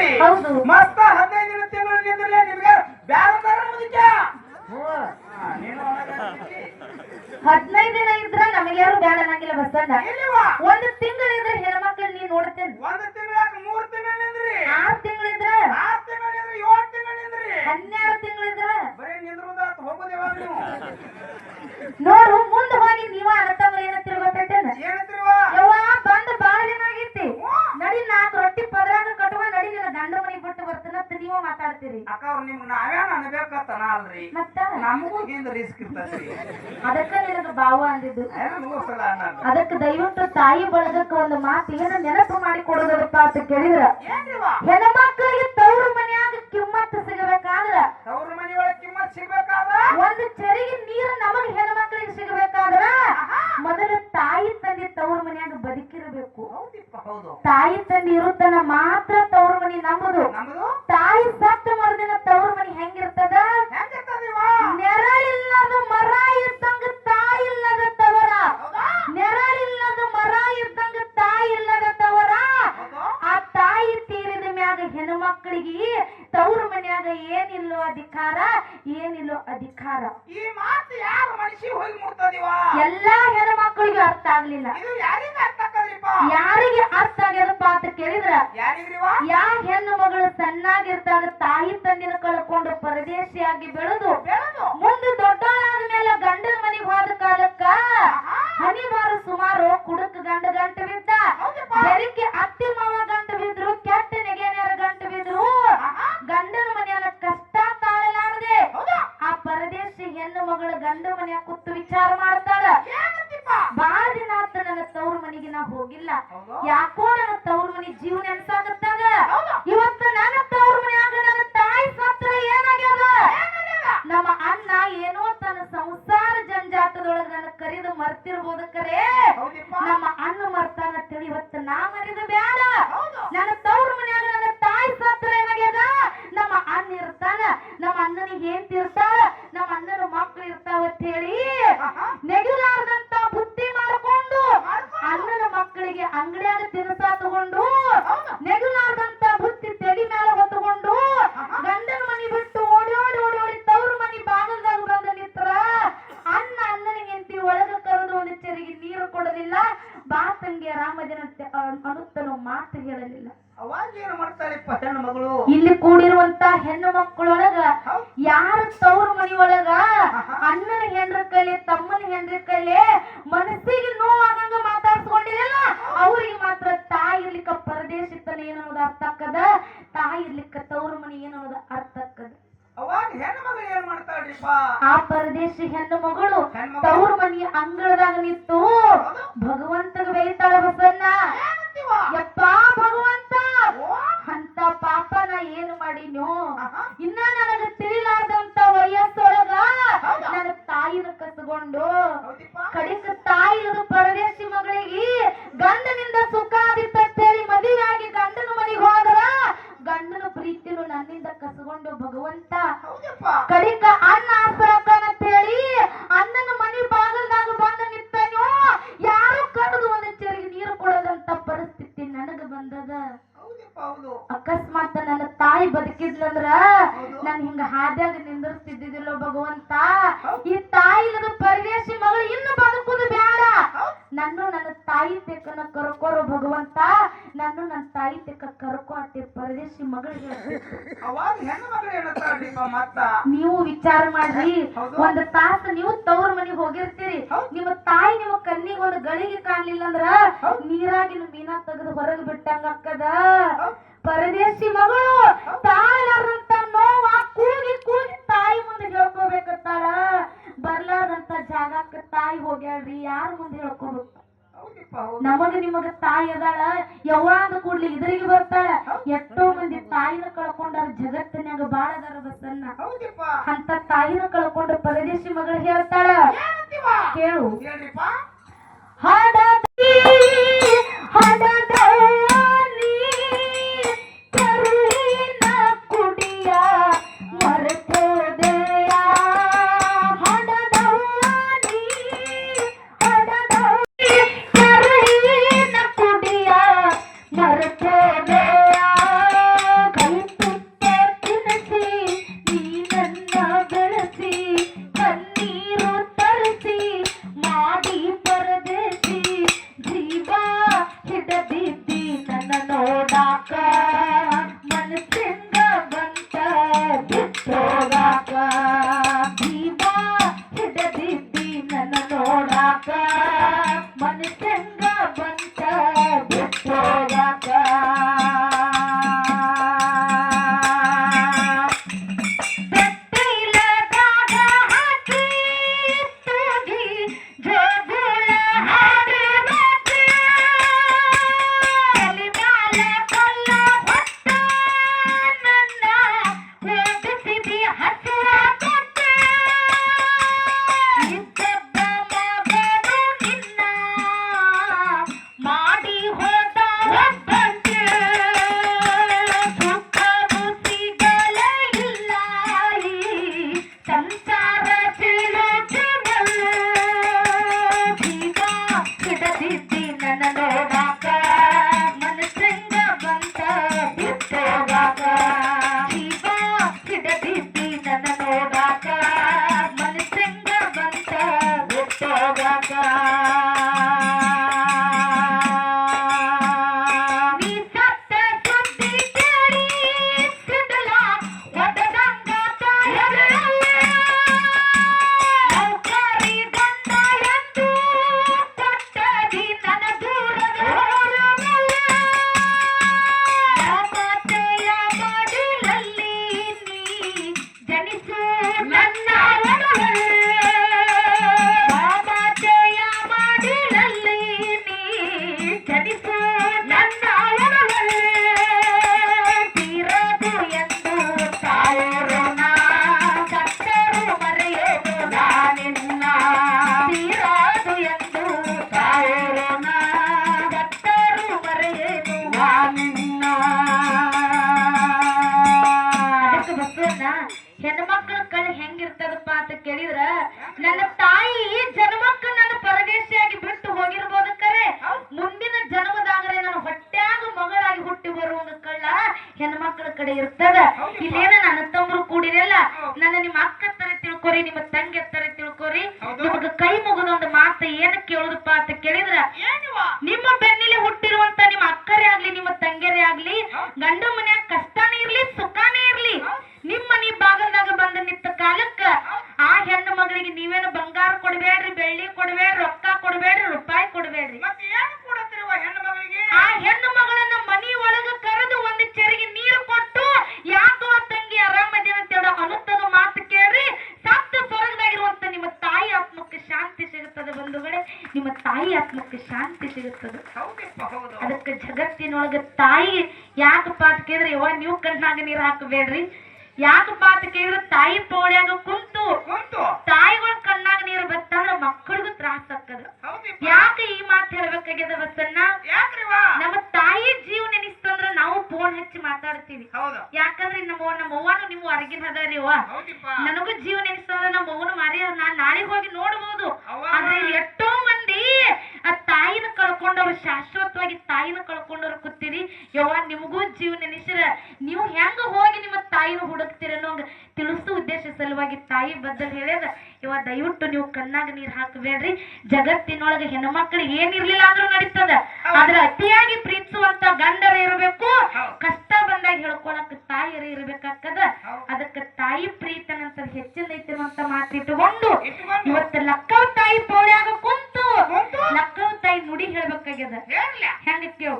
ನಿಂದ್ರಿ ಹೌದು. ಮತ್ತ ಹದಿನೈದು ದಿನ ತಿಂಗಳು ನಿಂದ್ರಲೇ ನಿಮ್ಗೆ ಬ್ಯಾರ. ನೀನು ಒಣಗಾಡ್ತಿದ್ದಿ. ಹದಿನೈದು ದಿನ ಇದ್ರ ನಮಗೆ ಯಾರು ಬೇಡ ಅನ್ನಂಗಿಲ್ಲ ಬಸ್ಸಂದ ಒಂದ್ ಒಂದು ತಿಂಗಳಿದ್ರೆ ಹೆಣ್ಮಕ್ಳು ನೀ ನೋಡ್ತೇನೆ. ಒಂದು ತಿಂಗಳ ಮೂರ್ ತಿಂಗಳು ನಿಂದ್ರಿ. ಆರ್ ತಿಂಗಳಿದ್ರ ಆರ್ ತಿಂಗಳು ನಿಂದ್ರಿ ಏಳು ತಿಂಗಳು ನಿಂದ್ರಿ. ಹನ್ನೆರಡು ತಿಂಗಳಿದ್ರ ಬರೀ ನಿಂದ್ರುದಾತ ಹೋಗೋದು ನೀವು. ನೋಡು ಮುಂದೆ ಹೋಗಿ ನೀವ ಏನಂತೀರ ಗೊತ್ತೈತೇನ ಏನಂತ್ರಿವಾ ಯವ್ವ ಬಂದು ಬಾಳ ದಿನ ಆಗೈತಿ ನಡಿ ನಾಲ್ಕು ರೊಟ್ಟಿ ಪದರಾಗ ಕಟ್ಕೊಂಡ್ ನಡಿ ಅಂತ ಬಿಟ್ಟು ಬರ್ತೀನಂತ ನೀವ ಮಾತಾಡ್ತೀರಿ. ಅಕ್ಕ ಅವ್ರು ನಿಮ್ಗೆ ನಾವೇನ್ ಅನ್ಬೇಕತ್ತನ ಅಲ್ರಿ. ಮತ್ತ? ನಮಗೂ ಹಿಂದ ರಿಸ್ಕ್ ಇರ್ತೈತಿ ಅದಕ್ಕ ನಿನಗ ಬಾವ ಅಂದಿದ್ದು. ಅದಕ್ಕೆ ದಯವಿಟ್ಟು ತಾಯಿ ಬಳಗಕ್ಕೆ ಒಂದು ಮಾತು ಏನ ನೆನಪು ಮಾಡಿ ಕೊಡೋದಪ್ಪ ಅಂತ ಕೇಳಿದ್ರ. ಹೆಣ್ಮಕ್ಕಳಿಗೆ ಹೆಣ್ಮಕ್ಳಿಗೆ ತವ್ರ ಮನ್ಯಾಗ ಕಿಮ್ಮತ್ತು ಸಿಗಬೇಕಾದ್ರ ತವ್ರ ಮನೆಯೊಳಗೆ ಕಿಮ್ಮತ್ ಸಿಗ್ಬೇಕಾದ್ರ? ಒಂದು ಚರಿಗೆ ನೀರು ನಮಗ್ ಹೆಣ್ಮಕ್ಳಿಗೆ ಸಿಗಬೇಕಾದ್ರ ಮೊದಲು ತಾಯಿ ತಂದೆ ತವ್ರ ಮನ್ಯಾಗ ಬದುಕಿರಬೇಕು ಹೌದಿಪ್ಪ ಹೌದು ತಾಯಿ ತಂದೆ ಇರುತ್ತನ ಮಾತ್ರ ತವರು ಮನಿ ನಮ್ಮದು ನಮ್ದು ತಾಯಿ ಸತ್ತ ಮರುದಿನ ತವರು ಮನಿ ಹೆಂಗಿರ್ತದ? ನೆರಳಿಲ್ಲದ ಮರ ಇರ್ತಂಗ ತಾಯಿ ಇಲ್ಲದ ತವರ. ನೆರಳಿಲ್ಲದ ಮರ ಇರ್ತಂಗ ತಾಯಿ ಇಲ್ಲದ ತವರ. ಆ ತಾಯಿ ತೀರಿದ ಮ್ಯಾಗ ಹೆಣ್ಣುಮಕ್ಳಿಗೆ ತವರು ಮನ್ಯಾಗ ಏನಿಲ್ಲೋ ಅಧಿಕಾರ ಏನಿಲ್ಲೋ ಅಧಿಕಾರ. ಈ ಮಾತು ಮಕ್ಕಳಿಗೂ ಮನುಷ್ಯ ಹೋಗಿ ಮುಟ್ತದಿವಾ ಎಲ್ಲಾ ಹೆಣ್ಮಕ್ಳಿಗೆ ಅರ್ಥ ಆಗ್ಲಿಲ್ಲ. ಇದು ಯಾರಿಗ ಅರ್ಥ ಆಗ್ಯದಪ್ಪ ಯಾ ಹೆಣ್ಣು ಮಗಳು ಸಣ್ಣಾಗಿರ್ತಾಗ ತಾಯಿ ತಂದಿನ ಕಳ್ಕೊಂಡು ಪರದೇಶಿಯಾಗಿ ಬೆಳೆದು ಮುಂದೆ ದೊಡ್ಡವಳಾದ ಮೇಲೆ ಗಂಡನ ಮನೆಗೆ ಹೋದ ಕಾಲಕ್ಕ ಹನಿವಾರು ಸುಮಾರು ಕುಡುಕ ಗಂಡ ಗಂಟು ಬಿದ್ದ. ಬೆರಿಕೆ ಅತ್ತಿ ಮಾವ ಗಂಟು ಬಿದ್ರು ಕೆಟ್ಟ ನೆಗೆನೇರ ಗಂಟು ಬಿದ್ರು. ಗಂಡನ ಮನೆಯನ್ನ ಕಷ್ಟ ತಾಳಲಾರದೆ ಆ ಪರದೇಶಿ ಹೆಣ್ಣು ಮಗಳು ಗಂಡ ಮನೆಯ ಕುತ್ತು ವಿಚಾರ ಮಾಡ್ತಾಳ. ಬಾಳ ದಿನ ಆತ ನನ್ನ ತವ್ರ ಮನೆಗೆ ನಾ ಹೋಗಿಲ್ಲ. ಯಾಕೋ ನನ್ನ ತವ್ರ ಮನೆ ಜೀವನ ಅನ್ಸಾಕತ್ತಾಗ ಹೌದು ಇವತ್ತು ನನ್ನ ತವ್ರ ಮನ್ಯಾಗ ನನ್ನ ತಾಯಿ ಸತ್ರ ಏನಾಗ್ಯದ ನಮ್ಮ ಅಣ್ಣ ಏನೋ ತನ್ನ ಸಂಸಾರ ಜಂಜಾಟದೊಳಗ ನನ್ನ ಕರಿದು ಮರ್ತಿರ್ಬೋದು ಕರೆ ಹೌದಿಪ್ಪ ನಮ್ಮ ಅಣ್ಣ ಮರ್ತಾನ ತಿಳಿ ಇವತ್ತು ನಾ ಮರಿದು ಬ್ಯಾಡ ಹೌದು ನನ್ನ ತವ್ರ ಮನ್ಯಾಗ ನನ್ನ ತಾಯಿ ಸತ್ರ ಏನಾಗ್ಯದ ನಮ್ಮ ಅಣ್ಣ ಇರ್ತಾನ ಏನ್ ಇರ್ತಾಳ ನಮ್ಮ ಅಣ್ಣನ ಮಕ್ಳು ಇರ್ತಾವ ಅಂತ ಹೇಳಿ. ನೆಗಿಲಾರ್ದಂತ ಬುದ್ಧಿ ಮಾಡ್ಕೊಂಡು ಅಣ್ಣನ ಮಕ್ಕಳಿಗೆ ಅಂಗಡಿಯಾಗ ತಿನ್ಸ ತಗೊಂಡು. ನೆಗಲಾರ್ದಂತ ಬುತ್ತಿ ತೆಲಿ ಮೇಲೆ ಹೊತ್ತುಕೊಂಡು ಗಂಡನ ಮನಿ ಬಿಟ್ಟು ಓಡಿ ಓಡಿ ಓಡಿ ಓಡಿ ತವ್ರ ಮನಿ ಬಾಗಲ್ದಾಗ ಬಂದ ನಿತ್ರ ಅಣ್ಣ ಅಣ್ಣನಿಗೆ ಎಂತಿ ಒಳಗ ಕರೆದು ಒಂದು ಚೆರಿಗೆ ನೀರು ಕೊಡಲಿಲ್ಲ ಬಾ ತಂಗಿ ರಾಮದಿನ ಅನುತ್ತನು ಮಾತು ಹೇಳಲಿಲ್ಲ ಅವಾಗ ಏನ್ ಮಾಡ್ತಾಳೆ ಹೆಣ್ಣು ಮಗಳು ಇಲ್ಲಿ ಕೂಡಿರುವಂತ ಹೆಣ್ಣು ಮಕ್ಕಳೊಳಗ. ಯಾರ ತವ್ರ ಮನಿ ಒಳಗ ಅಣ್ಣನ ಹೆಂಡ್ರ ಕೈಲಿ ತಮ್ಮನ ಹೆಂಡ್ರ ಕೈಲಿ ಮನಸ್ಸಿಗೆ ನೋವಾಗಂಗ ಮಾತಾಡ್ಸ್ಕೊಂಡಿರಲ್ಲ ಅವ್ರಿಗೆ ಮಾತ್ರ ತಾಯಿ ಇರ್ಲಿಕ್ಕ ಪರದೇಶಿತನ ಏನನ್ನೋದು ಅರ್ಥ ಆಕದ ತಾಯಿ ಇರ್ಲಿಕ್ಕ ತವ್ರ ಮನಿ ಏನನ್ನೋದು ಅರ್ಥ ಆಕದ ಅವಾಗ ಹೆಣ್ಣು ಮಗಳು ಏನ್ ಮಾಡ್ತಾಳ್ರಿಪ್ಪ? ಆ ಪರದೇಶಿ ಹೆಣ್ಣು ಮಗಳು? ತವ್ರ ಮನಿ ಅಂಗಳದಾಗ ನಿಂತು ಭಗವಂತನ ಭಗವಂತಗ ಬೈತಾಳ ಬಸನ್ನ ಏನಂತೀವ ಯಪ್ಪ ಭಗವಂತ ಓ ಅಂತ ಪಾಪ ನಾ ಏನು ಮಾಡಿನೋ ಆಹಾ. ಇನ್ನ ನನಗ ತಿಳಿಲಾರ್ದಂತ ವಯಸ್ಸೊಳಗ ಹೌದಾ? ನನ್ನ ತಾಯಿನ ಕಸ್ಕೊಂಡು ಹೌದಿಪ್ಪ ಕಡಿಕ ತಾಯಿಲದ ಪರದೇಶಿ ಮಗಳಿಗೆ ಗಂಡನಿಂದ ಸುಖ ಆದಿತ್ತಂತೇಳಿ ಮದುವೆಯಾಗಿ ಗಂಡನ ಮನೆಗೆ ಹೋದ್ರ ಗಂಡನ ಪ್ರೀತಿನು ನನ್ನಿಂದ ಕಸ್ಕೊಂಡು ಭಗವಂತ ಹೌದಪ್ಪ ಕಡಿಕ ಅನ್ನ ಅಂತ ಹೇಳಿ ಅಣ್ಣನ ಮನೆ ಬಾಗಲ್ದಾಗ ಬಂದ ನಿಂತಾನೋ ಯಾರು ಕಡದು ಒಂದು ಚೆರಿಗೆ ನೀರು ಕೊಡದಂತ ಪರಿಸ್ಥಿತಿ ನನಗ ಬಂದದ. ಅಕಸ್ಮಾತ್ ನನ್ನ ತಾಯಿ ಬದುಕಿದ್ಲಂದ್ರ ನಾನು ಹಿಂಗ ಹಾದ್ಯಾಗ ನಿಂದಿರ್ತಿದ್ದಿದ್ದಿಲ್ಲ ಭಗವಂತ. ಈ ತಾಯಿ ಇಲ್ಲದ ಪರದೇಶಿ ಮಗಳು ಇನ್ನು ಬದುಕುದು ಬೇಡ ನನ್ನ ನಾನು ನನ್ನ ತಾಯಿ ತೆಕ್ಕನ ಕರ್ಕೋರು ಭಗವಂತ. ನನ್ನ ನನ್ನ ತಾಯಿ ತೆಕ್ಕ ಕರ್ಕೋ ಅತ್ತೆ ಪರದೇಶಿ ಮಗಳು ಅವಾಗ ಹೆಣ್ಣು ಮಗಳು ನೀವು ವಿಚಾರ ಮಾಡ್ರಿ. ಒಂದ್ ತಾಸ ನೀವು ತವ್ರ ಮನಿಗ್ ಹೋಗಿರ್ತೀರಿ. ನಿಮ್ಮ ತಾಯಿ ನಿಮ್ಮ ಕಣ್ಣಿಗೆ ಒಂದು ಗಳಿಗೆ ಕಾಣ್ಲಿಲ್ಲ ಅಂದ್ರ. ನೀರಾಗಿನ ಮೀನಾ ತೆಗೆದು ಹೊರಗೆ ಬಿಟ್ಟಂಗ ಅಕ್ಕದ. ಪರದೇಶಿ ಮಗಳು ತಾಳಾರಂತ ನೋವ ಕೂಗಿ ಕೂಗಿ ತಾಯಿ ಮುಂದೆ ಹೇಳ್ಕೋಬೇಕತ್ತಾಳ ಬರ್ಲಾರ್ದಂತ ಜಾಗಕ್ಕ ತಾಯಿ ಹೋಗ್ಯಾಳ್ರಿ ಯಾರ ಮುಂದೆ ಹೇಳ್ಕೋಬೇಕು ನಮಗ ನಿಮಗ ತಾಯಿ ಅದಾಳ ಯಾವಾಗ ಕೂಡ್ಲಿ ಇದ್ರಿಗೆ ಬರ್ತಾಳ. ಎಷ್ಟೋ ಮಂದಿ ತಾಯಿನ ಕಳ್ಕೊಂಡಾರ ಜಗತ್ತಿನ್ಯಾಗ ಬಾಳ ಅದಾರ ಬಸನ್ನ ಅಂತ ತಾಯಿನ ಕಳ್ಕೊಂಡ ಪರದೇಶಿ ಮಗಳು ಹೇಳ್ತಾಳ. ಕೇಳು. Cacá. ಹೆಣ್ಮಕ್ಳ ಕಳೆ ಹೆಂಗಿರ್ತದಪ್ಪ ಅಂತ ಕೇಳಿದ್ರ ನನ್ನ ತಾಯಿ ಹೆಣ್ಮಕ್ಳ ಕಡೆ ಇರ್ತದ. ಇಲ್ಲೇನ ನನ್ನ ತಮ್ಮರು ಕೂಡಿರಲ್ಲ. ನನ್ನ ನಿಮ್ಮ ಅಕ್ಕ ತರ ತಿಳ್ಕೊರಿ ನಿಮ್ಮ ತಂಗಿ ತರ ತಿಳ್ಕೊರಿ. ನಿಮಗ ಕೈ ಮುಗಿದ ಒಂದು ಮಾತು ಏನ ಕೇಳುದಪ್ಪ ಅಂತ ಕೇಳಿದ್ರ? ನಿಮ್ಮ ಬೆನ್ನಿಲಿ ಹುಟ್ಟಿರುವಂತ ನಿಮ್ಮ ಅಕ್ಕರೇ ಆಗ್ಲಿ ನಿಮ್ಮ ತಂಗಿಯರೇ ಆಗ್ಲಿ ಗಂಡ ಮನ್ಯಾಗ ಕಷ್ಟನೇ ಇರ್ಲಿ ಸುಖಾನೇ ಇರ್ಲಿ ನಿಮ್ಮ ಮನಿ ಬಾಗಲ್ದಾಗ ಬಂದ ನಿಂತ ಕಾಲಕ್ಕ ಆ ಹೆಣ್ಣು ಮಗಳಿಗೆ ನೀವೇನು ಬಂಗಾರ ಕೊಡ್ಬೇಡ್ರಿ ಬೆಳ್ಳಿ ಕೊಡ್ಬೇಡ್ರಿ ರೊಕ್ಕ ಕೊಡ್ಬೇಡ್ರಿ ರೂಪಾಯಿ ಕೊಡ್ಬೇಡ್ರಿ ಮತ್ತೆ ಏನು ಕೊಡತ್ತಿರುವ ಹೆಣ್ಣು ಮಗಳಿಗೆ ಆ ಹೆಣ್ಣು ಮಗಳನ್ನ ಮನಿ ಒಳಗ ಕರೆದು ಒಂದು ಚೆರಿಗೆ ನೀರು ಕೊಟ್ಟು ಯಾಕೋ ತಂಗಿ ಆರಾಮದಿನ ಅಂತ ಹೇಳೋ ಅನುತ್ತದ ಮಾತು ಕೇಳ್ರಿ ಸತ್ತ ಸ್ವರ್ಗದಾಗಿರುವಂತ ನಿಮ್ಮ ತಾಯಿ ಆತ್ಮಕ್ಕೆ ಶಾಂತಿ ಬಂಧುಗಳೇ ನಿಮ್ಮ ತಾಯಿ ಆತ್ಮಕ್ಕೆ ಶಾಂತಿ ಸಿಗುತ್ತದೆ. ಅದಕ್ಕೆ ಜಗತ್ತಿನೊಳಗೆ ತಾಯಿ ಯಾಕಪ್ಪ ಅಂತ ಕೇಳಿದ್ರೆ ಯವ್ವ ನೀವು ಕಣ್ಣಾಗ ನೀರು ಹಾಕಬೇಡ್ರಿ. ಯಾಕಪ್ಪ ಅಂತ ಕೇಳಿದ್ರೆ ತಾಯಿ ಪೋಳ್ಯಾಗ ಕುಂತು ತಾಯಿಗಳ ಕಣ್ಣಾಗ ನೀರು ಬತ್ತಂದ್ರ ಮಕ್ಕಳಿಗೂ ತ್ರಾಸ ಆಕದ ಯಾಕೆ ಈ ಮಾತು ಹೇಳ್ಬೇಕಾಗ್ಯದ ವಸನ್ನ ನಮ್ಮ ತಾಯಿ ಜೀವ ನೆನಿಸ್ತಂದ್ರ ನಾವು ಫೋನ್ ಹಚ್ಚಿ ಮಾತಾಡ್ತೀವಿ ಹೌದು. ಯಾಕಂದ್ರೆ ನಮ್ಮ ನಮ್ಮ ಅವ್ವನು ನೀವು ಹೊರಗಿನ ಅದಾರಿ ನನಗೂ ಜೀವ ನೆನಸ್ತದ ನಮ್ಮ ಅವ್ವನು ಮಾರಿ ನಾನ್ ನಾಳೆ ಹೋಗಿ ನೋಡ್ಬೋದು. ಆದ್ರೆ ಎಷ್ಟೋ ಮಂದಿ ಆ ತಾಯಿನ ಕಳ್ಕೊಂಡವ್ರು ಶಾಶ್ವತವಾಗಿ ತಾಯಿನ ಕಳ್ಕೊಂಡವ್ರು ಕೂತೀರಿ. ಯವ್ವ ನಿಮಗೂ ಜೀವ ನೆನೆಸಿರ ನೀವು ಹೆಂಗ ಹೋಗಿ ತಾಯಿನ ಹುಡುಕ್ತೀರ ಅನ್ನೋಂಗ ತಿಳಿಸೋ ಉದ್ದೇಶ ಸಲುವಾಗಿ ತಾಯಿ ಬದ್ದಲ್ ಹೇಳ್ಯದ ಇವ ದಯವಿಟ್ಟು ನೀವು ಕಣ್ಣಾಗ ನೀರ್ ಹಾಕಬೇಡ್ರಿ. ಜಗತ್ತಿನೊಳಗೆ ಹೆಣ್ಮಕ್ಳಿಗೆ ಏನಿರ್ಲಿಲ್ಲ ಅಂದ್ರೂ ನಡೀತದ. ಆದ್ರೆ ಅತಿಯಾಗಿ ಪ್ರೀತಿಸುವಂತ ಗಂಡರ ಇರಬೇಕು. ಕಷ್ಟ ಬಂದಾಗ ಹೇಳ್ಕೊಳಕ್ ತಾಯಿಯರ ಇರ್ಬೇಕಾಗ್ತದ. ಅದಕ್ಕೆ ತಾಯಿ ಪ್ರೀತನಂತ ಹೆಚ್ಚಿನ ಅಂತ ಮಾತಿಟ್ಟುಕೊಂಡು ಇವತ್ತು ಲಕ್ಕವ್ ತಾಯಿ ಪೌಳ್ಯಾಗ ಕುಂತು ಲಕ್ಕವ ತಾಯಿ ನುಡಿ ಹೇಳ್ಬೇಕಾಗ್ಯದ. ಹೆಂಗ್ ಕೇಳು.